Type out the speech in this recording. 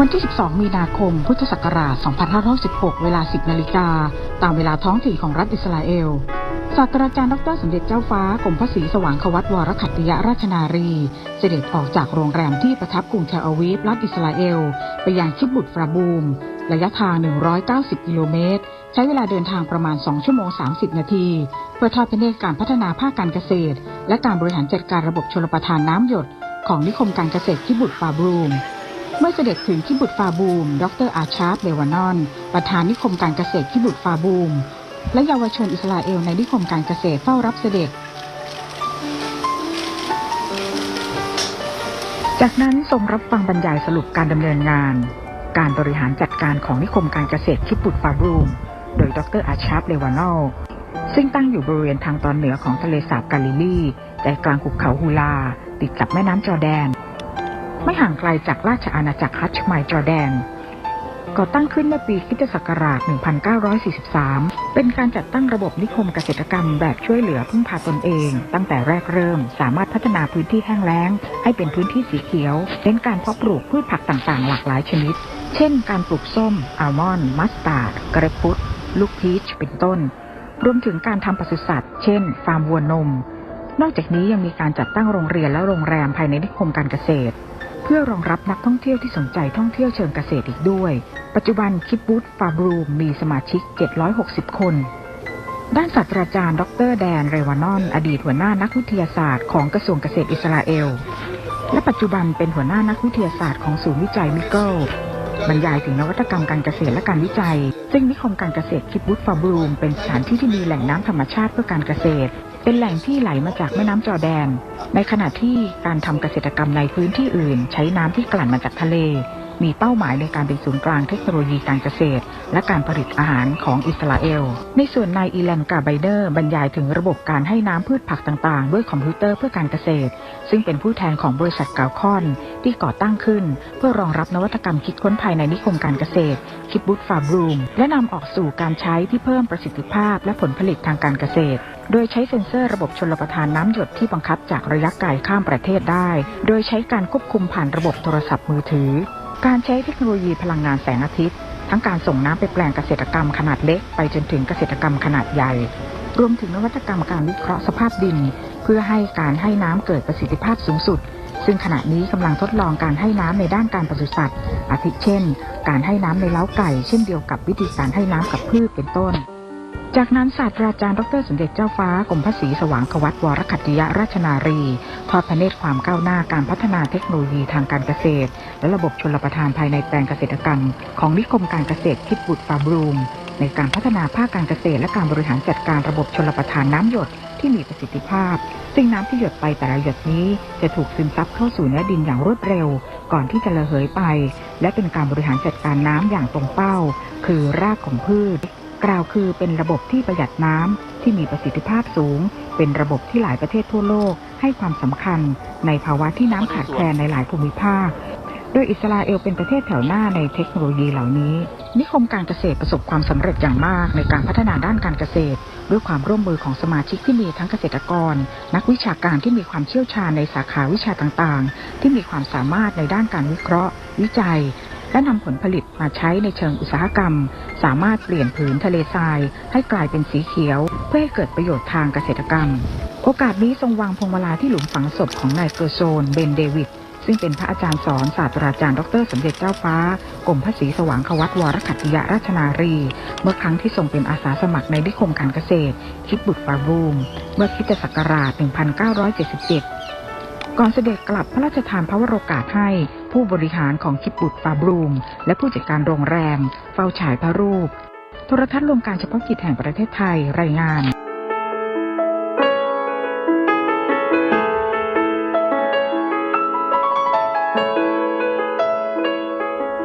วันที่ 12 มีนาคม พุทธศักราช 2516 เวลา 10 นาฬิกา ตามเวลาท้องถิ่นของรัฐอิสราเอล ศาสตราจารย์ดรสมเด็จเจ้าฟ้ากรมพระศรีสว่างควัตวรขัตติยราชนารี เสด็จออกจากโรงแรมที่ประทับกรุงเทลอาวีฟรัฐอิสราเอล ไปยังคิบบุตรฟราบูม ระยะทาง 190 กิโลเมตร ใช้เวลาเดินทางประมาณ 2 ชั่วโมง 30 นาที เพื่อทอดพระเนตรการพัฒนาภาคการเกษตร และการบริหารจัดการระบบชลประทานน้ำหยด ของนิคมการเกษตรคิบุตรฟาบูม มื่อเสด็จถึงคิบุตรฟาบูม ดรอาชาร์ฟเลวานอน ประธานนิคมการเกษตรคิบุตรฟาบูม และเยาวชนอิสราเอลในนิคมการเกษตรเฝ้ารับเสด็จ จากนั้นทรงรับฟังบรรยายสรุปการดำเนินงาน การบริหารจัดการของนิคมการเกษตรคิบุตรฟาบูม โดยดรอาชาร์ฟเลวานอลซึ่งตั้งอยู่บริเวณทางตอนเหนือของทะเลสาบกาลิลีใจกลางหุบเขาฮูลา ติดกับแม่น้ำจอแดน ไม่ห่างไกลจากราชอาณาจักรฮัชไมจอร์แดน ก่อตั้งขึ้นเมื่อปีคริสตศักราช 1943 เป็นการจัดตั้งระบบนิคมเกษตรกรรมแบบช่วยเหลือพึ่งพาตนเอง ตั้งแต่แรกเริ่มสามารถพัฒนาพื้นที่แห้งแล้ง ให้เป็นพื้นที่สีเขียวเน้นการเพาะปลูกพืชผักต่างๆ หลากหลายชนิด เช่น การปลูกส้ม อัลมอนด์ มัสตาร์ด กระพุดลูกพีช เป็นต้น รวมถึงการทำปศุสัตว์ เช่น ฟาร์มวัวนม นอกจากนี้ยังมีการจัดตั้งโรงเรียนและโรงแรมภายในนิคมการเกษตร เพื่อรองรับนักท่องเที่ยวที่สนใจท่องเที่ยวเชิงเกษตรอีกด้วย ปัจจุบันคิปบูตฟาร์บรูมมีสมาชิก 760 คน ด้านศาสตราจารย์ ดรแดน เรวานอน อดีตหัวหน้านักวิทยาศาสตร์ของกระทรวงเกษตรอิสราเอล และปัจจุบันเป็นหัวหน้านักวิทยาศาสตร์ของศูนย์วิจัยมิเกิลบรรยายถึงนวัตกรรมการเกษตรและการวิจัย ซึ่งนิคมการเกษตรคิดบุตฟาร์บรูมเป็นสถานที่ที่มีแหล่งน้ำธรรมชาติเพื่อการเกษตร เป็นแหล่งที่ไหลมาจากแม่น้ำจอแดน ในขณะที่การทำเกษตรกรรมในพื้นที่อื่น ใช้น้ำที่กลั่นมาจากทะเล มีเป้าหมายในการเป็นศูนย์กลางเทคโนโลยีการเกษตร และการผลิตอาหารของอิสราเอล ในส่วนนายอีแลนกาไบเดอร์บรรยายถึงระบบการให้น้ำพืชผักต่างๆ ด้วยคอมพิวเตอร์เพื่อการเกษตร ซึ่งเป็นผู้แทนของบริษัทกาวคอนที่ก่อตั้งขึ้น เพื่อรองรับนวัตกรรมคิดค้นภายในนิคมการเกษตร คิดบุตฟาบรูม และนำออกสู่การใช้ที่เพิ่มประสิทธิภาพและผลผลิตทางการเกษตร โดยใช้เซ็นเซอร์ระบบชลประทานน้ำหยดที่บังคับจากระยะไกลข้ามประเทศได้ โดยใช้การควบคุมผ่านระบบโทรศัพท์มือถือ การใช้เทคโนโลยีพลังงานแสงอาทิตย์ ทั้งการส่งน้ำไปแปลงเกษตรกรรมขนาดเล็ก ไปจนถึงเกษตรกรรมขนาดใหญ่ รวมถึงนวัตกรรมการวิเคราะห์สภาพดิน เพื่อให้การให้น้ำเกิดประสิทธิภาพสูงสุด ซึ่งขณะนี้กำลังทดลองการให้น้ำในด้านการปศุสัตว์อาทิเช่น การให้น้ำในเล้าไก่ เช่นเดียวกับวิธีการให้น้ำกับพืชเป็นต้น จากนั้นศาสตราจารย์ดรสมเด็จเจ้าฟ้ากรมพระศรีสว่างควัตวรขัติยราชนารี ทอดพระเนตรความก้าวหน้าการพัฒนาเทคโนโลยีทางการเกษตร และระบบชลประทานภายในแปลงเกษตรกรรม ของนิคมการเกษตรคิดบุตรฟาบรูม ในการพัฒนาภาคการเกษตร และการบริหารจัดการระบบชลประทานน้ำหยดที่มีประสิทธิภาพ ซึ่งน้ำที่หยดไปแต่ละหยดนี้จะถูกซึมซับเข้าสู่เนื้อดินอย่างรวดเร็ว ก่อนที่จะระเหยไป และเป็นการบริหารจัดการน้ำอย่างตรงเป้า คือรากของพืช กล่าวคือเป็นระบบที่ประหยัดน้ำที่มีประสิทธิภาพสูง เป็นระบบที่หลายประเทศทั่วโลกให้ความสำคัญ ในภาวะที่น้ำขาดแคลนในหลายภูมิภาคโดยอิสราเอลเป็นประเทศแถวหน้าในเทคโนโลยีเหล่านี้ นิคมการเกษตรประสบความสำเร็จอย่างมากในการพัฒนาด้านการเกษตร ด้วยความร่วมมือของสมาชิกที่มีทั้งเกษตรกร นักวิชาการที่มีความเชี่ยวชาญในสาขาวิชาต่างๆ ที่มีความสามารถในด้านการวิเคราะห์ วิจัย และนำผลผลิตมาใช้ในเชิงอุตสาหกรรม สามารถเปลี่ยนผืนทะเลทราย ให้กลายเป็นสีเขียว เพื่อให้เกิดประโยชน์ทางเกษตรกรรม โอกาสนี้ทรงวางพวงมาลาที่หลุมฝังศพของนายเกอร์โซนเบนเดวิดซึ่งเป็นพระอาจารย์สอนศาสตราจารย์ดรสมเด็จเจ้าฟ้ากรมพระศรีสว่างควัตวรขัตติยราชนารี เมื่อครั้งที่ทรงเป็นอาสาสมัครในนิคมการเกษตร คิดบุตรฟาบูม เมื่อคริสตศักราช 1977 ก่อนเสด็จกลับพระราชทานพระวโรกาสให้ผู้บริหารของคิดบุตรฟาบรูม และผู้จัดการโรงแรม เฝ้าฉายพระรูป โทรทัศน์รวมการเฉพาะกิจแห่งประเทศไทยรายงาน